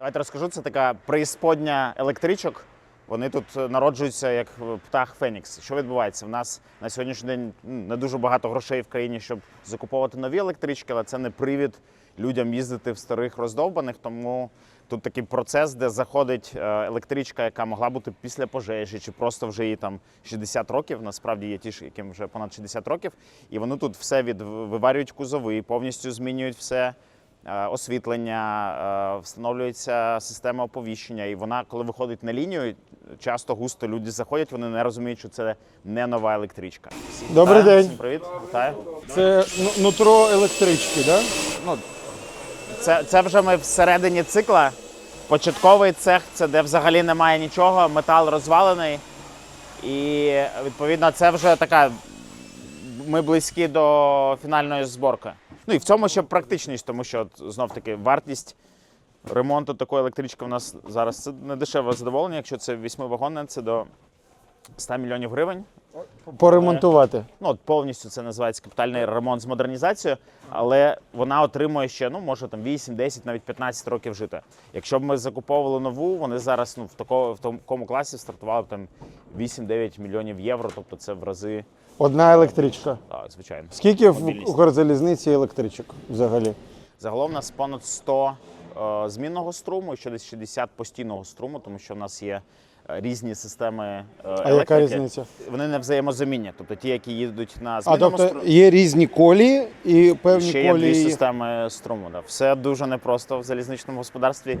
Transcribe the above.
Давайте розкажу, це така преісподня електричок. Вони тут е, народжуються як е, птах Фенікс. Що відбувається? В нас на сьогоднішній день не дуже багато грошей в країні, щоб закуповувати нові електрички, але це не привід людям їздити в старих роздовбаних. Тому тут такий процес, де заходить е, електричка, яка могла бути після пожежі, чи просто вже їй там 60 років. Насправді є ті, ж, яким вже понад 60 років, і вони тут все від виварюють кузови, повністю змінюють все освітлення, е, встановлюється система оповіщення, і вона, коли виходить на лінію, часто густо люди заходять, вони не розуміють, що це не нова електричка. Всім Добрий вітаю, день. всім привіт, вітаю. Це ну- нутро електрички, да? Ну, це, це вже ми всередині цикла. Початковий цех це де взагалі немає нічого, метал розвалений. І відповідно це вже така. Ми близькі до фінальної зборки. Ну і в цьому ще практичність, тому що знов таки вартість ремонту такої електрички у нас зараз це не дешеве задоволення. Якщо це восьмивагонне, це до 100 мільйонів гривень. Поремонтувати. Ну, от повністю це називається капітальний ремонт з модернізацією, але вона отримує ще, ну, може там 8, 10, навіть 15 років жити. Якщо б ми закуповували нову, вони зараз ну, в, такому, в такому класі стартували б там 8-9 мільйонів євро, тобто це в рази, Одна електричка. так, звичайно. Скільки в Мобільність. Укрзалізниці електричок взагалі? Загалом у нас понад 100 е, змінного струму і ще десь 60 постійного струму, тому що в нас є різні системи е, А яка різниця? Вони не взаємозамінні. Тобто ті, які їдуть на А тобто струмі. є різні колії і певні Ще є дві системи струму. Да. Все дуже непросто в залізничному господарстві.